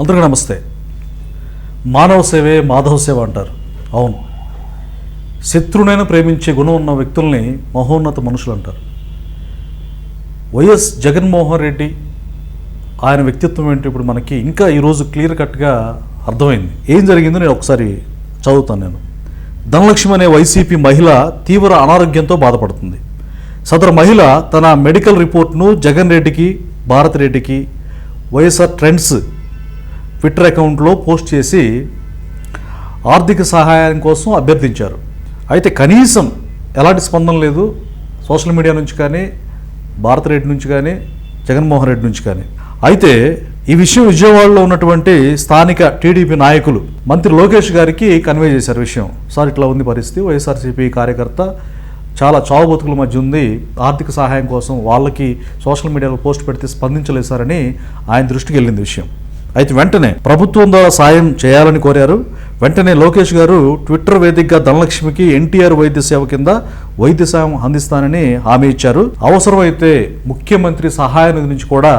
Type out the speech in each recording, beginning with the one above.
అందరికీ నమస్తే. మానవ సేవే మాధవ సేవ అంటారు. అవును. శత్రునైనా ప్రేమించే గుణం ఉన్న వ్యక్తుల్ని మహోన్నత మనుషులు అంటారు. వైఎస్ జగన్మోహన్ రెడ్డి ఆయన వ్యక్తిత్వం ఏంటి ఇప్పుడు మనకి ఇంకా ఈరోజు క్లియర్ కట్గా అర్థమైంది. ఏం జరిగిందో నేను ఒకసారి చదువుతాను నేను. ధనలక్ష్మి అనే వైసీపీ మహిళ తీవ్ర అనారోగ్యంతో బాధపడుతుంది. సదరు మహిళ తన మెడికల్ రిపోర్ట్ను జగన్ రెడ్డికి భారత్ రెడ్డికి వైఎస్ఆర్ ట్రెండ్స్ ట్విట్టర్ అకౌంట్లో పోస్ట్ చేసి ఆర్థిక సహాయం కోసం అభ్యర్థించారు. అయితే కనీసం ఎలాంటి స్పందన లేదు. సోషల్ మీడియా నుంచి కానీ భారత్ రెడ్డి నుంచి కానీ జగన్మోహన్ రెడ్డి నుంచి కానీ. అయితే ఈ విషయం విజయవాడలో ఉన్నటువంటి స్థానిక టీడీపీ నాయకులు మంత్రి లోకేష్ గారికి కన్వే చేశారు విషయం. సార్ ఇట్లా ఉంది పరిస్థితి. వైఎస్ఆర్సీపీ కార్యకర్త చాలా చావు బతుకుల మధ్య ఉంది. ఆర్థిక సహాయం కోసం వాళ్ళకి సోషల్ మీడియాలో పోస్ట్ పెడితే స్పందించలేదు ఆయన దృష్టికి వెళ్ళింది విషయం. అయితే వెంటనే ప్రభుత్వం ద్వారా సాయం చేయాలని కోరారు. వెంటనే లోకేష్ గారు ట్విట్టర్ వేదికగా ధనలక్ష్మికి ఎన్టీఆర్ వైద్య సేవ కింద వైద్య సాయం అందిస్తానని హామీ ఇచ్చారు. అవసరమైతే ముఖ్యమంత్రి సహాయ నిధి నుంచి కూడా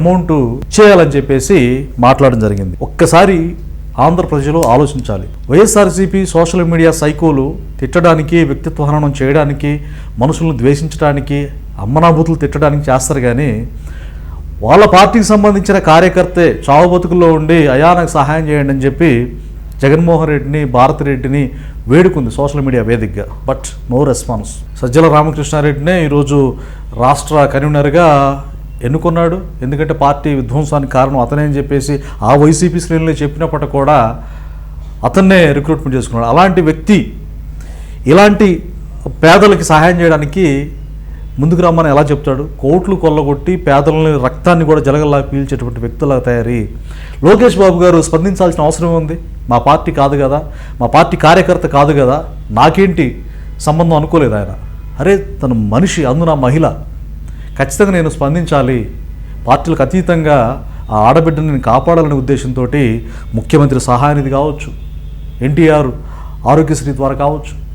అమౌంట్ చేయాలని చెప్పేసి మాట్లాడడం జరిగింది. ఒక్కసారి ఆంధ్రప్రజలు ఆలోచించాలి. వైఎస్ఆర్సీపీ సోషల్ మీడియా సైకోలు తిట్టడానికి వ్యక్తిత్వ హననం చేయడానికి మనుషులను ద్వేషించడానికి అమ్మనాభూతులు తిట్టడానికి చేస్తారు కానీ వాళ్ళ పార్టీకి సంబంధించిన కార్యకర్తే చావు బతుకుల్లో ఉండి అయా నాకు సహాయం చేయండి అని చెప్పి జగన్మోహన్ రెడ్డిని భారత్ రెడ్డిని వేడుకుంది సోషల్ మీడియా వేదికగా. But no response. సజ్జల రామకృష్ణారెడ్డినే ఈరోజు రాష్ట్ర కన్వీనర్గా ఎన్నుకున్నాడు. ఎందుకంటే పార్టీ విధ్వంసానికి కారణం అతనే అని చెప్పేసి ఆ వైసీపీ శ్రేణులే చెప్పినప్పటికీ కూడా అతన్నే రిక్రూట్మెంట్ చేసుకున్నాడు. అలాంటి వ్యక్తి ఇలాంటి పేదలకి సహాయం చేయడానికి ముందుకు రమ్మని ఎలా చెప్తాడు? కోట్లు కొల్లగొట్టి పేదలని రక్తాన్ని కూడా జలగల్లా పీల్చేటువంటి వ్యక్తుల తయారీ. లోకేష్ బాబు గారు స్పందించాల్సిన అవసరం ఉంది. మా పార్టీ కాదు కదా. మా పార్టీ కార్యకర్త కాదు కదా. నాకేంటి సంబంధం అనుకోలేదు ఆయన. అరే తను మనిషి అందున మహిళ. ఖచ్చితంగా నేను స్పందించాలి. పార్టీలకు అతీతంగా ఆ ఆడబిడ్డని నేను కాపాడాలనే ఉద్దేశంతో ముఖ్యమంత్రి సహాయనిధి కావచ్చు. ఎన్టీఆర్ ఆరోగ్యశ్రీ ద్వారా కావచ్చు.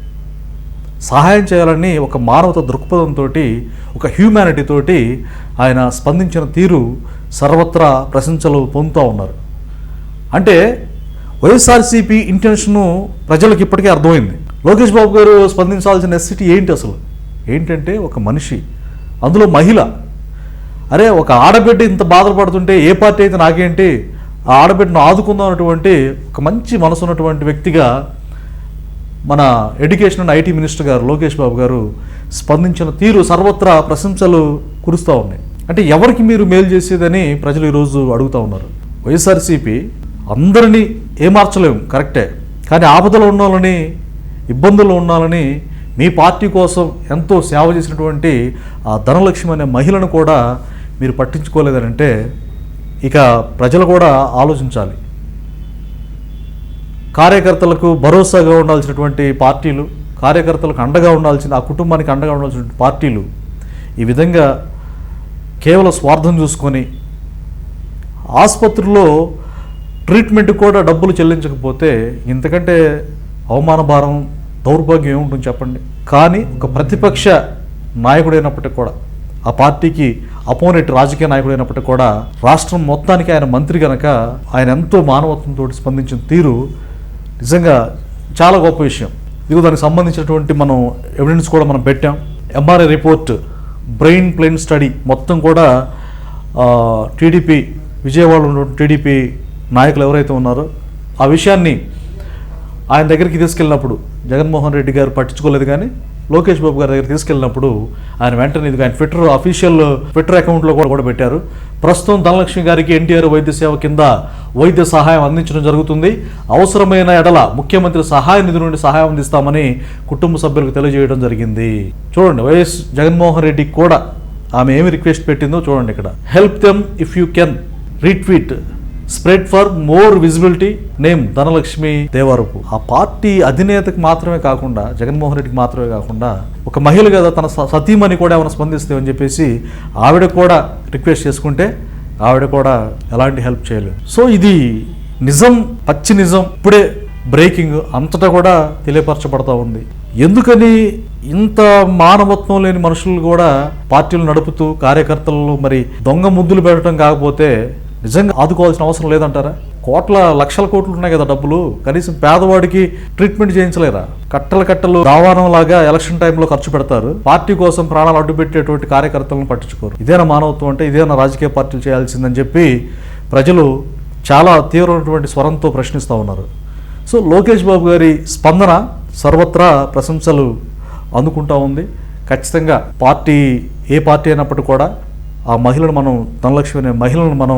సహాయం చేయాలని ఒక మానవత దృక్పథంతో ఒక హ్యూమానిటీ తోటి ఆయన స్పందించిన తీరు సర్వత్రా ప్రశంసలు పొందుతూ ఉన్నారు. అంటే వైఎస్ఆర్సీపీ ఇంటెన్షను ప్రజలకు ఇప్పటికే అర్థమైంది. లోకేష్ బాబు గారు స్పందించాల్సిన నెసిటీ ఏంటి అసలు? ఏంటంటే ఒక మనిషి అందులో మహిళ. అరే ఒక ఆడబిడ్డ ఇంత బాధపడుతుంటే ఏ పార్టీ అయితే నాకేంటి ఆ ఆడబిడ్డను ఆదుకుందాం అన్నటువంటి ఒక మంచి మనసు ఉన్నటువంటి వ్యక్తిగా మన ఎడ్యుకేషన్ అండ్ ఐటీ మినిస్టర్ గారు లోకేష్ బాబు గారు స్పందించిన తీరు సర్వత్రా ప్రశంసలు కురుస్తూ ఉన్నాయి. అంటే ఎవరికి మీరు మేలు చేసేదని ప్రజలు ఈరోజు అడుగుతూ ఉన్నారు. వైఎస్ఆర్సీపీ అందరినీ ఏమార్చలేము కరెక్టే. కానీ ఆపదలో ఉండాలని ఇబ్బందులు ఇబ్బందుల్లో ఉండాలని మీ పార్టీ కోసం ఎంతో సేవ చేసినటువంటి ఆ ధనలక్ష్మి అనే మహిళను కూడా మీరు పట్టించుకోలేదనంటే ఇక ప్రజలు కూడా ఆలోచించాలి. కార్యకర్తలకు భరోసాగా ఉండాల్సినటువంటి పార్టీలు కార్యకర్తలకు అండగా ఉండాల్సిన ఆ కుటుంబానికి అండగా ఉండాల్సిన పార్టీలు ఈ విధంగా కేవలం స్వార్థం చూసుకొని ఆసుపత్రిలో ట్రీట్మెంట్ కూడా డబ్బులు చెల్లించకపోతే ఇంతకంటే అవమాన భారం దౌర్భాగ్యం ఏముంటుంది చెప్పండి? కానీ ఒక ప్రతిపక్ష నాయకుడైనప్పటికీ కూడా ఆ పార్టీకి అపోనెట్ రాజకీయ నాయకుడైనప్పటికీ కూడా రాష్ట్రం మొత్తానికి ఆయన మంత్రి కనుక ఆయన ఎంతో మానవత్వంతో స్పందించిన తీరు నిజంగా చాలా గొప్ప విషయం. ఇదిగో దానికి సంబంధించినటువంటి మనం ఎవిడెన్స్ కూడా మనం పెట్టాం. MRI report brain plane study మొత్తం కూడా టీడీపీ విజయవాడలో ఉన్నటువంటి టీడీపీ నాయకులు ఎవరైతే ఉన్నారో ఆ విషయాన్ని ఆయన దగ్గరికి తీసుకెళ్ళినప్పుడు జగన్మోహన్ రెడ్డి గారు పట్టించుకోలేదు కానీ లోకేష్ బాబు గారి దగ్గర తీసుకెళ్ళినప్పుడు ఆయన వెంటనే ఇది ఆయన ట్విట్టర్ అఫీషియల్ ట్విట్టర్ అకౌంట్లో కూడా కూడా పెట్టారు. ప్రస్తుతం ధనలక్ష్మి గారికి ఎన్టీఆర్ వైద్య సేవ కింద వైద్య సహాయం అందించడం జరుగుతుంది. అవసరమైన ఎడల ముఖ్యమంత్రి సహాయ నిధి నుండి సహాయం అందిస్తామని కుటుంబ సభ్యులకు తెలియజేయడం జరిగింది. చూడండి వైఎస్ జగన్మోహన్ రెడ్డికి కూడా ఆమె ఏమి రిక్వెస్ట్ పెట్టిందో చూడండి ఇక్కడ. Help them if you can retweet spread for more visibility name Dhanalakshmi Devarapu ఆ పార్టీ అధినేతకు మాత్రమే కాకుండా జగన్మోహన్ రెడ్డికి మాత్రమే కాకుండా ఒక మహిళ కదా తన సతీమణి కూడా ఏమైనా స్పందిస్తే అని చెప్పేసి ఆవిడ కూడా రిక్వెస్ట్ చేసుకుంటే ఆవిడ కూడా ఎలాంటి హెల్ప్ చేయలేదు. సో ఇది నిజం పచ్చి నిజం ఇప్పుడే బ్రేకింగ్ అంతటా కూడా తెలియపరచబడతా ఉంది. ఎందుకని ఇంత మానవత్వం లేని మనుషులు కూడా పార్టీలు నడుపుతూ కార్యకర్తలు మరి దొంగ ముద్దులు పెట్టడం కాకపోతే నిజంగా ఆదుకోవాల్సిన అవసరం లేదంటారా? కోట్ల లక్షల కోట్లు ఉన్నాయి కదా డబ్బులు. కనీసం పేదవాడికి ట్రీట్మెంట్ చేయించలేరా? కట్టలు కట్టలు దావానం లాగా ఎలక్షన్ టైంలో ఖర్చు పెడతారు. పార్టీ కోసం ప్రాణాలు అడ్డుపెట్టేటువంటి కార్యకర్తలను పట్టించుకోరు. ఇదేనా మానవత్వం అంటే ఇదేనా రాజకీయ పార్టీలు చేయాల్సిందని చెప్పి ప్రజలు చాలా తీవ్రమైనటువంటి స్వరంతో ప్రశ్నిస్తూ ఉన్నారు. సో లోకేష్ బాబు గారి స్పందన సర్వత్రా ప్రశంసలు అందుకుంటా ఉంది. ఖచ్చితంగా పార్టీ ఏ పార్టీ అయినప్పటికీ కూడా ఆ మహిళను మనం ధనలక్ష్మి అనే మహిళను మనం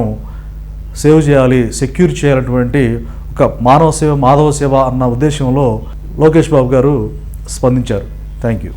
సేవ్ చేయాలి సెక్యూర్ చేయాలన్నటువంటి ఒక మానవ సేవ మాధవ సేవ అన్న ఉద్దేశంలో లోకేష్ బాబు గారు స్పందించారు. Thank you